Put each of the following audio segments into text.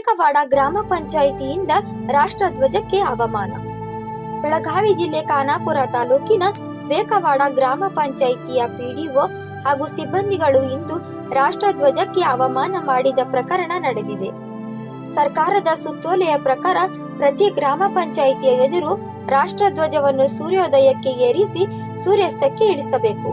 ಬೇಕವಾಡ ಗ್ರಾಮ ಪಂಚಾಯಿತಿಯಿಂದ ರಾಷ್ಟ್ರಧ್ವಜಕ್ಕೆ ಅವಮಾನ. ಬೆಳಗಾವಿ ಜಿಲ್ಲೆ ಖಾನಾಪುರ ತಾಲೂಕಿನ ಬೇಕವಾಡ ಗ್ರಾಮ ಪಂಚಾಯಿತಿಯ ಪಿಡಿಒ ಹಾಗೂ ಸಿಬ್ಬಂದಿಗಳು ಇಂದು ರಾಷ್ಟ್ರಧ್ವಜಕ್ಕೆ ಅವಮಾನ ಮಾಡಿದ ಪ್ರಕರಣ ನಡೆದಿದೆ. ಸರ್ಕಾರದ ಸುತ್ತೋಲೆಯ ಪ್ರಕಾರ ಪ್ರತಿ ಗ್ರಾಮ ಪಂಚಾಯಿತಿಯ ಎದುರು ರಾಷ್ಟ್ರಧ್ವಜವನ್ನು ಸೂರ್ಯೋದಯಕ್ಕೆ ಏರಿಸಿ ಸೂರ್ಯಾಸ್ತಕ್ಕೆ ಇಳಿಸಬೇಕು.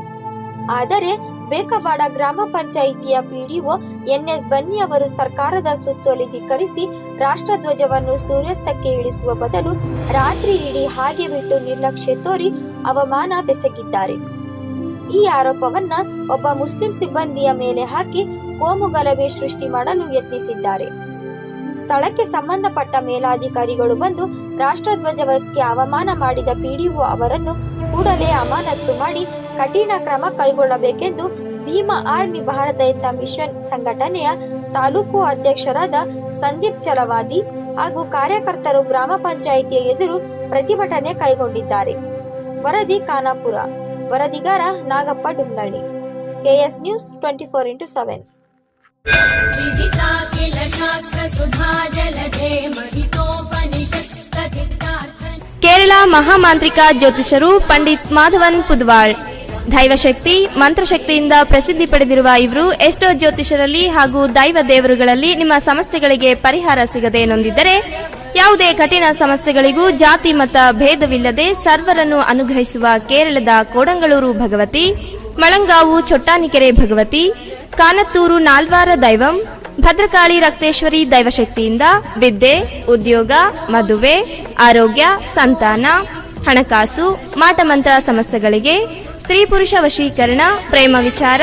ಆದರೆ ಬೇಕವಾಡ ಗ್ರಾಮ ಪಂಚಾಯಿತಿಯ ಪಿಡಿಒ ಎನ್ಎಸ್ ಬನ್ನಿ ಅವರು ಸರ್ಕಾರದ ಸುತ್ತೋಲೆ ಧಿಕ್ಕರಿಸಿ ರಾಷ್ಟ್ರಧ್ವಜವನ್ನು ಸೂರ್ಯಾಸ್ತಕ್ಕೆ ಇಳಿಸುವ ಬದಲು ರಾತ್ರಿ ಇಡೀ ಹಾಗೆ ಬಿಟ್ಟು ನಿರ್ಲಕ್ಷ್ಯ ತೋರಿ ಅವಮಾನ ಅವಮಾನವೆಸಗಿದ್ದಾರೆ ಈ ಆರೋಪವನ್ನ ಒಬ್ಬ ಮುಸ್ಲಿಂ ಸಿಬ್ಬಂದಿಯ ಮೇಲೆ ಹಾಕಿ ಕೋಮು ಗಲಭೆ ಸೃಷ್ಟಿ ಮಾಡಲು ಯತ್ನಿಸಿದ್ದಾರೆ. ಸ್ಥಳಕ್ಕೆ ಸಂಬಂಧಪಟ್ಟ ಮೇಲಾಧಿಕಾರಿಗಳು ಬಂದು ರಾಷ್ಟ್ರಧ್ವಜಕ್ಕೆ ಅವಮಾನ ಮಾಡಿದ ಪಿಡಿಒ ಅವರನ್ನು ಕೂಡಲೇ ಅಮಾನತ್ತು ಮಾಡಿ ಕಠಿಣ ಕ್ರಮ ಕೈಗೊಳ್ಳಬೇಕೆಂದು ಭೀಮ ಆರ್ಮಿ ಭಾರತ ಮಿಷನ್ ಸಂಘಟನೆಯ ತಾಲೂಕು ಅಧ್ಯಕ್ಷರಾದ ಸಂದೀಪ್ ಚಲವಾದಿ ಹಾಗೂ ಕಾರ್ಯಕರ್ತರು ಗ್ರಾಮ ಪಂಚಾಯಿತಿಯ ಎದುರು ಪ್ರತಿಭಟನೆ ಕೈಗೊಂಡಿದ್ದಾರೆ. ವರದಿ Khanapur, ವರದಿಗಾರ Nagappa Dungalli KS news twenty four into seven. Kerala ಮಹಾಮಾಂತ್ರಿಕ ಜ್ಯೋತಿಷರು ಪಂಡಿತ್ ಮಾಧವನ್ ಪುದ್ವಾಳ್ ದೈವಶಕ್ತಿ, ಮಂತ್ರಶಕ್ತಿಯಿಂದ ಪ್ರಸಿದ್ಧಿ ಪಡೆದಿರುವ ಇವರು ಎಷ್ಟೋ ಜ್ಯೋತಿಷರಲ್ಲಿ ಹಾಗೂ ದೈವ ದೇವರುಗಳಲ್ಲಿ ನಿಮ್ಮ ಸಮಸ್ಯೆಗಳಿಗೆ ಪರಿಹಾರ ಸಿಗದೆ ನೊಂದಿದ್ದರೆ, ಯಾವುದೇ ಕಠಿಣ ಸಮಸ್ಯೆಗಳಿಗೂ ಜಾತಿ ಮತ ಭೇದವಿಲ್ಲದೆ ಸರ್ವರನ್ನು ಅನುಗ್ರಹಿಸುವ ಕೇರಳದ ಕೋಡಂಗಳೂರು ಭಗವತಿ, ಮಳಂಗಾವು ಚೊಟ್ಟಾನಿಕೆರೆ ಭಗವತಿ, ಕಾನತ್ತೂರು ನಾಲ್ವಾರ ದೈವಂ, ಭದ್ರಕಾಳಿ ರಕ್ತೇಶ್ವರಿ ದೈವಶಕ್ತಿಯಿಂದ ವಿದ್ಯೆ, ಉದ್ಯೋಗ, ಮದುವೆ, ಆರೋಗ್ಯ, ಸಂತಾನ, ಹಣಕಾಸು, ಮಾಟಮಂತ್ರ ಸಮಸ್ಯೆಗಳಿಗೆ ಸ್ತ್ರೀ ಪುರುಷ ವಶೀಕರಣ, ಪ್ರೇಮ ವಿಚಾರ,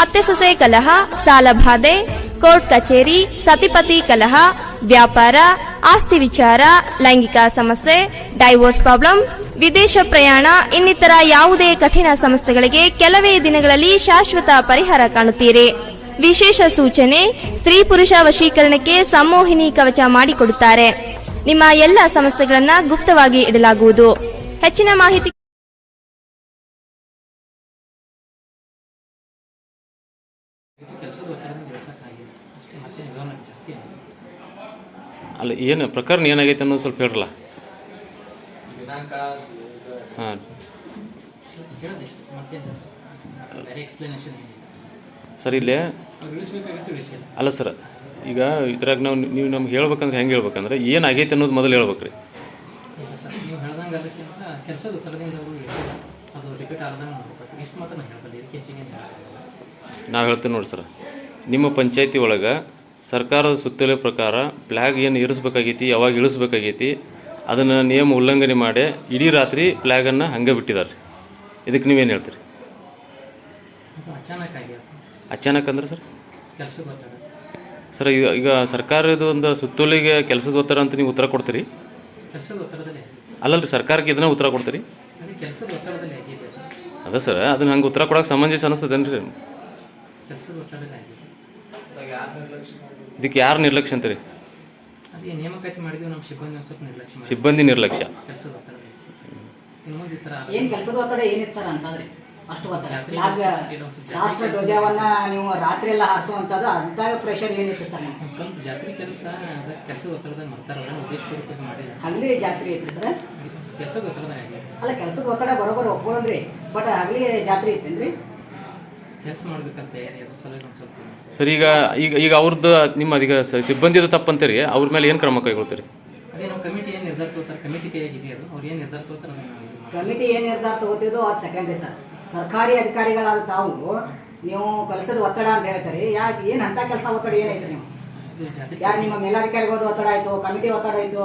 ಅತ್ತೆ ಸೊಸೆ ಕಲಹ ಸಾಲಬಾಧೆ ಕೋರ್ಟ್ ಕಚೇರಿ, ಸತಿಪತಿ ಕಲಹ, ವ್ಯಾಪಾರ, ಆಸ್ತಿ ವಿಚಾರ, ಲೈಂಗಿಕ ಸಮಸ್ಯೆ, ಡೈವೋರ್ಸ್ ಪ್ರಾಬ್ಲಮ್ ವಿದೇಶ ಪ್ರಯಾಣ, ಇನ್ನಿತರ ಯಾವುದೇ ಕಠಿಣ ಸಮಸ್ಯೆಗಳಿಗೆ ಕೆಲವೇ ದಿನಗಳಲ್ಲಿ ಶಾಶ್ವತ ಪರಿಹಾರ ಕಾಣುತ್ತೀರಿ. ವಿಶೇಷ ಸೂಚನೆ, ಸ್ತ್ರೀ ಪುರುಷ ವಶೀಕರಣಕ್ಕೆ ಸಂಮೋಹಿನಿ ಕವಚ ಮಾಡಿಕೊಡುತ್ತಾರೆ. ನಿಮ್ಮ ಎಲ್ಲ ಸಮಸ್ಯೆಗಳನ್ನ ಗುಪ್ತವಾಗಿ ಇಡಲಾಗುವುದು. ಹೆಚ್ಚಿನ ಮಾಹಿತಿ ಕೆಲಸದ ಒತ್ತಡ ಬೆಳೆಸೋಕ್ಕಾಗಿಲ್ಲ ಅಷ್ಟೇ ಮತ್ತೆ ಗೌರ್ಮೆಂಟ್ ಜಾಸ್ತಿ ಆಗಿದೆ ಅಲ್ಲ ಏನು ಪ್ರಕರಣ ಏನಾಗೈತೆ ಅನ್ನೋದು ಸ್ವಲ್ಪ ಹೇಳ್ರಲ್ಲ ಹಾಂ. ಹೇಳೋದಿಷ್ಟು ಮತ್ತೇನು ಬೇರೆ ಎಕ್ಸ್ಪ್ಲನೇಷನ್ ಸರ್ ಇಲ್ಲಿ ಅವ್ರು ಇಳಿಸ್ಬೇಕಾಗಿತ್ತು ಇಳಿಸಿಲ್ಲ. ಅಲ್ಲ ಸರ್ ಈಗ ಇದ್ರಾಗ ನಾವು ನೀವು ನಮ್ಗೆ ಹೇಳ್ಬೇಕಂದ್ರೆ ಹೆಂಗೆ ಹೇಳ್ಬೇಕಂದ್ರೆ ಏನಾಗೈತೆ ಅನ್ನೋದು ಮೊದಲು ಹೇಳ್ಬೇಕ್ರಿ. ಇಲ್ಲ ಸರ್ ನೀವು ಹೇಳ್ದಂಗೆ ಅದಕ್ಕಿಂತ ಕೆಲಸದ ಒತ್ತಡದಿಂದ ಅವರು ಇಳಿಸಿಲ್ಲ. ಅದು ರಿಪೀಟ್ ಆದಂಗೆ ನೋಡ್ಬೇಕು ಇಷ್ಟು ಮಾತ್ರ ನಾನು ಹೇಳ್ಬಲ್ಲ ಇದಕ್ಕೆ ಹೆಚ್ಚಿಗೆ. ನಾವು ಹೇಳ್ತೀನಿ ನೋಡಿ ಸರ್. ನಿಮ್ಮ ಪಂಚಾಯತಿ ಒಳಗೆ ಸರ್ಕಾರದ ಸುತ್ತೋಲೆ ಪ್ರಕಾರ ಪ್ಲ್ಯಾಗ್ ಏನು ಇರಿಸ್ಬೇಕಾಗೈತಿ ಯಾವಾಗ ಇಳಿಸ್ಬೇಕಾಗೈತಿ ಅದನ್ನು ನಿಯಮ ಉಲ್ಲಂಘನೆ ಮಾಡಿ ಇಡೀ ರಾತ್ರಿ ಪ್ಲ್ಯಾಗನ್ನು ಹಂಗೆ ಬಿಟ್ಟಿದ್ದಾರೆ ಇದಕ್ಕೆ ನೀವೇನು ಹೇಳ್ತೀರಿ? ಅಚಾನಕ್ ಅಂದ್ರೆ ಸರ್? ಸರ್ ಈಗ ಈಗ ಸರ್ಕಾರದ ಒಂದು ಸುತ್ತೋಲೆಗೆ ಕೆಲಸದ ಒತ್ತಡ ಅಂತ ನೀವು ಉತ್ತರ ಕೊಡ್ತೀರಿ? ಅಲ್ಲಲ್ಲ ಸರ್ಕಾರಕ್ಕೆ ಇದನ್ನ ಉತ್ತರ ಕೊಡ್ತೀರಿ. ಅದ ಸರ್ ಅದನ್ನ ಹಂಗೆ ಉತ್ತರ ಕೊಡೋಕೆ ಸಮಂಜಸ ಅನಿಸ್ತದೇನ್ರಿ ಕೆಲಸದ ಇದಕ್ಕೆ ಯಾರು ನಿರ್ಲಕ್ಷ್ಯ ಅಂತೀರಿ? ಅದೇ ನೇಮಕಾತಿ ಮಾಡಿದ್ವಿ ನಮ್ಮ ಸಿಬ್ಬಂದಿ ಒಂದ್ ಸ್ವಲ್ಪ ನಿರ್ಲಕ್ಷ್ಯ ಮಾಡಿ ಸಿಬ್ಬಂದಿ ನಿರ್ಲಕ್ಷ್ಯ. ಕೆಲಸದ ಒತ್ತಡ ಇನ್ನು ಮುಂದೆ ಈ ಥರ ಏನ್ ಕೆಲಸದ ಒತ್ತಡ ಏನಿತ್ತು ಸರ್ ಅಂತಂದ್ರೆ? ಅಷ್ಟು ಒತ್ತಡ. ಜಾತ್ರೆ ಫ್ಲಾಗ್ ಕೆಲಸ- ಇಲ್ಲ, ಒಂದ್ ಸ್ವಲ್ಪ ಜಾತ್ರೆ ರಾಷ್ಟ್ರ ಕೆಲಸ- ಧ್ವಜವನ್ನ ನೀವು ರಾತ್ರಿ ಎಲ್ಲ ಹಾರಿಸುವಂತದ್ದು ಅಂತ ಪ್ರೆಷರ್ ಏನಿತ್ತು ಸರ್ ನಿಮ್ಗೆ ಒಂದು ಸ್ವಲ್ಪ ಜಾತ್ರೆ ಕೆಲಸ ಕೆಲಸದ ಒತ್ತಡದಾಗ ಮಾಡ್ತಾರೆ ಮಾಡಿಲ್ಲ. ಹಗಲಿ ಜಾತ್ರೆ ಐತ್ರಿ ಸರ್? ಕೆಲಸದ ಒತ್ತಡದಾಗ ಆಗಿದೆ. ಅಲ್ಲ ಕೆಲಸದ ಒತ್ತಡ ಬರೋಬ್ಬರ ಬಟ್ ಹಗಲಿ ಜಾತ್ರೆ ಇತ್ತೇನ್ರಿ? ಸರ್ ಈಗ ಈಗ ಈಗ ಅವ್ರದ್ದು ನಿಮ್ಮ ಅದೀಗ ಸ- ಸಿಬ್ಬಂದಿದು ತಪ್ಪಂತೀರಿ ಅವ್ರ ಮೇಲೆ ಏನು ಕ್ರಮ ಕೈಗೊಳ್ತೀರಿ? ಕಮಿಟಿ ಏನು ನಿರ್ಧಾರ ತಗೋತಿದ್ದು ಅದು? ಸೆಕೆಂಡ್ರಿ ಸರ್ ಸರ್ಕಾರಿ ಅಧಿಕಾರಿಗಳಾದ ತಾವು ನೀವು ಕೆಲಸದ ಒತ್ತಡ ಅಂತ ಹೇಳ್ತಾರೆ. ಯಾಕೆ ಏನು ಅಂತ ಕೆಲಸ ಒತ್ತಡ ಏನೈತೆ ನೀವು? ಯಾರು ನಿಮ್ಮ ಮೇಲಾಧಿಕಾರಿಗಳದ್ದು ಒತ್ತಡ ಆಯ್ತು ಕಮಿಟಿ ಒತ್ತಡ ಆಯ್ತು?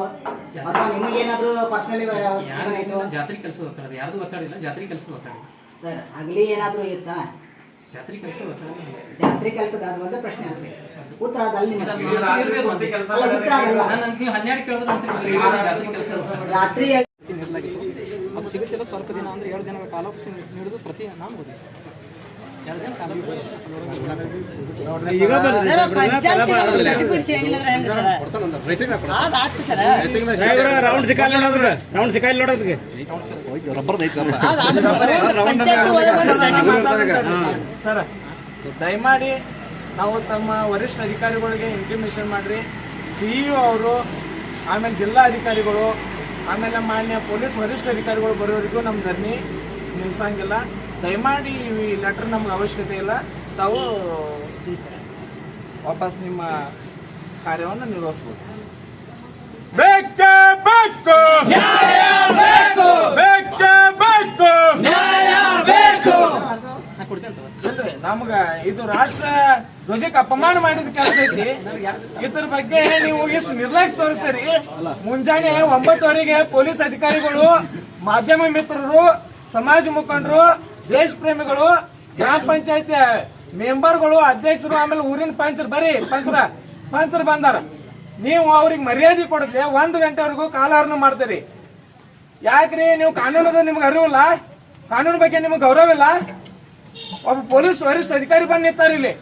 ಅಥವಾ ನಿಮಗೇನಾದ್ರೂ ಪರ್ಸನಲಿ ಏನಾಯ್ತು? ಜಾತ್ರೆ ಕೆಲಸ ಒತ್ತಡ ಅದು. ಯಾರ್ದು ಒತ್ತಡ ಇಲ್ಲ ಜಾತ್ರೆ ಕೆಲಸ ಒತ್ತಡ. ಸರ್ ಆಗಲಿ ಏನಾದರೂ ಇತ್ತಾ? ಜಾತ್ರೆ ಕೆಲಸದ ಅದು ಒಂದೇ ಪ್ರಶ್ನೆ ಆದ್ರೆ. ಉತ್ತರ ಅದಲ್ಲ ರಾತ್ರಿ ಅದು ಸಿಗುತ್ತಿಲ್ಲ ಸ್ವಲ್ಪ ದಿನ ಅಂದ್ರೆ ಎರಡು ದಿನಗಳ ಕಾಲಾವಕಾಶ ನೀಡುದು ಪ್ರತಿ ನಾನು ಓದಿ ರೌಂಡ್ ಸಿಕ್ಕಲ್ಲ ನೋಡೋದ್ರ ರೌಂಡ್ ಸಿಕ್ಕಲ್ಲ ನೋಡೋದಕ್ಕೆ ಸರ್? ದಯಮಾಡಿ ನಾವು ತಮ್ಮ ವರಿಷ್ಠ ಅಧಿಕಾರಿಗಳಿಗೆ ಇಂಟಿಮೇಷನ್ ಮಾಡ್ರಿ. ಸಿ ಇ ಅವರು ಆಮೇಲೆ ಜಿಲ್ಲಾ ಅಧಿಕಾರಿಗಳು ಆಮೇಲೆ ಮಾನ್ಯ ಪೊಲೀಸ್ ವರಿಷ್ಠ ಅಧಿಕಾರಿಗಳು ಬರೋರಿಗೂ ನಮ್ಮ ಧರ್ಮಿ ನಿಲ್ಸಂಗಿಲ್ಲ. ದಯಮಾಡಿ ಈ ಲೆಟರ್ ನಮ್ಗೆ ಅವಶ್ಯಕತೆ ಇಲ್ಲ. ತಾವು ವಾಪಸ್ ನಿಮ್ಮ ಕಾರ್ಯವನ್ನು ನಿರ್ವಹಿಸ್ಬೋದು. ಬೇಕೇ ಬೇಕು. ಬೇಕು. ಬೇಕೇ ನಮ್ಗ ಇದು ರಾಷ್ಟ್ರ ಧ್ವಜಕ್ಕೆ ಅಪಮಾನ ಮಾಡಿದ ಕೆಲಸ ಐತಿ. ಇದ್ರ ಬಗ್ಗೆ ನೀವು ಎಷ್ಟು ನಿರ್ಲಕ್ಷ ತೋರಿಸ್ತೀರಿ. ಮುಂಜಾನೆ ಒಂಬತ್ತುವರೆಗೆ ಪೊಲೀಸ್ ಅಧಿಕಾರಿಗಳು ಮಾಧ್ಯಮ ಮಿತ್ರರು ಸಮಾಜ ಮುಖಂಡರು ದೇಶ ಪ್ರೇಮಿಗಳು, ಗ್ರಾಮ ಪಂಚಾಯತಿ ಮೆಂಬರ್ಗಳು, ಅಧ್ಯಕ್ಷರು, ಆಮೇಲೆ ಊರಿನ ಪಂಚರು ಬರಿ ಪಂಚರ ಪಂಚರು ಬಂದಾರ. ನೀವು ಅವ್ರಿಗೆ ಮರ್ಯಾದೆ ಕೊಡದೆ ಒಂದು ಗಂಟೆವರೆಗೂ ಕಾಲಹರಣ ಮಾಡ್ತೀರಿ. ಯಾಕ್ರಿ? ನೀವು ಕಾನೂನದ ನಿಮ್ಗೆ ಅರಿವಿಲ್ಲ ಕಾನೂನು ಬಗ್ಗೆ ನಿಮ್ಗೆ ಗೌರವ ಇಲ್ಲ? ಒಬ್ಬ ಪೊಲೀಸ್ ವರಿಷ್ಠ ಅಧಿಕಾರಿ ಬಂದು ನಿಂತಾರ ಇಲ್ಲಿ.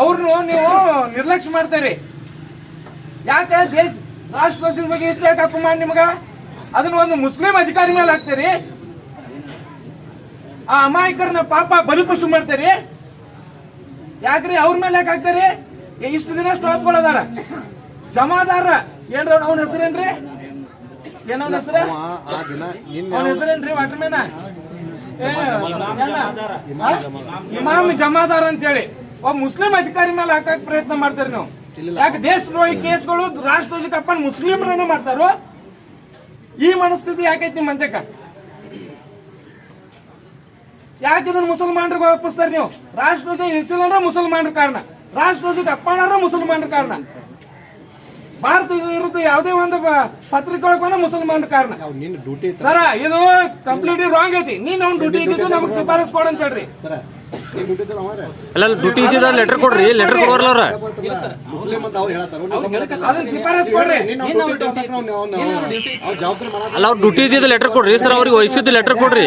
ಅವ್ರನ್ನು ನೀವು ನಿರ್ಲಕ್ಷ್ಯ ಮಾಡ್ತೀರಿ. ಯಾಕೆ? ದೇಶ ರಾಷ್ಟ್ರಧ್ವಜದ ಬಗ್ಗೆ ಇಷ್ಟ ಯಾಕೆ ಅಪಮಾನ ನಿಮ್ಗ? ಅದನ್ನ ಒಂದು ಮುಸ್ಲಿಂ ಅಧಿಕಾರಿ ಮೇಲೆ ಹಾಕ್ತೀರಿ. ಆ ಅಮಾಯಕರನ್ನ ಪಾಪ ಬಲಿಪಶು ಮಾಡ್ತಾರೆ. ಯಾಕ್ರಿ ಅವ್ರ ಮೇಲೆ ಯಾಕೆ ಹಾಕ್ತಾರೆ? ಇಷ್ಟು ದಿನ ಸ್ಟಾಪ್ಗಳದಾರ. ಜಮಾದಾರ. ಏನ್ರ ಅವನ ಹೆಸರೇನ್ರಿ? ಏನವನ ಹೆಸರ? ಅವನ ಹೆಸರೇನ್ರಿ ವಾಟರ್ ಮ್ಯಾನ ಇಮಾಮ್ ಜಮಾದಾರ್ ಅಂತೇಳಿ. ಒಬ್ಬ ಮುಸ್ಲಿಂ ಅಧಿಕಾರಿ ಮೇಲೆ ಹಾಕಕ್ ಪ್ರಯತ್ನ ಮಾಡ್ತಾರೆ ನೀವು. ಯಾಕೆ ದೇಶದ್ರೋಹಿ ಕೇಸ್ಗಳು ರಾಷ್ಟ್ರಧ್ವಜಕ್ಕೆ ಕಪ್ಪನ್ ಮುಸ್ಲಿಮರನ್ನ ಮಾಡ್ತಾರೋ? ಈ ಮನಸ್ಥಿತಿ ಯಾಕೈತಿ ನಿಮ್ಮ ಮಂತ್ಯಕ್ಕ ಯಾಕೆ ಇದನ್ನ ಮುಸಲ್ಮಾನರಿಗೆ ಒಪ್ಪಿಸ್ತಾರೆ ನೀವು? ರಾಷ್ಟ್ರಧ್ವಜ ಇಳಿಸಿಲ್ಲ ಅಂದ್ರೆ ಮುಸಲ್ಮಾನರ ಕಾರಣ. ರಾಷ್ಟ್ರಧ್ವಜಕ್ಕೆ ಅಪ್ಪನಾರ ಮುಸಲ್ಮಾನರ ಕಾರಣ. ಭಾರತ ವಿರುದ್ಧ ಯಾವುದೇ ಒಂದು ಪ- ಪತ್ರಿಕೆ ಒಳಗೆ ಬಂದ್ರೆ ಮುಸಲ್ಮಾನರ ಕಾರಣ. ಸರ ಇದು ಕಂಪ್ಲೀಟ್ಲಿ ರಾಂಗ್ ಐತಿ. ನೀನ್ ಅವ್ನ ಡ್ಯೂಟಿ ಇದ್ದಿದ್ದು ನಮಗ್ ಶಿಫಾರಸ್ ಕೊಡ ಅಂತ ಹೇಳ್ರಿ. ಅಲ್ಲ ಡ್ಯೂಟಿ ಇದ್ದಿದ್ದ ಲೆಟರ್ ಕೊಡ್ರಿ ಲೆಟರ್ ಕೊಡೋರ್ಲ ಅವ್ರ ಶಿಫಾರಸ್ ಕೊಡ್ರಿ. ಅಲ್ಲ ಅವ್ರ ಡ್ಯೂಟಿ ಇದ್ದಿದ್ದ ಲೆಟರ್ ಕೊಡ್ರಿ ಸರ್ ಅವ್ರಿಗೆ ವಹಿಸಿದ ಲೆಟರ್ ಕೊಡ್ರಿ.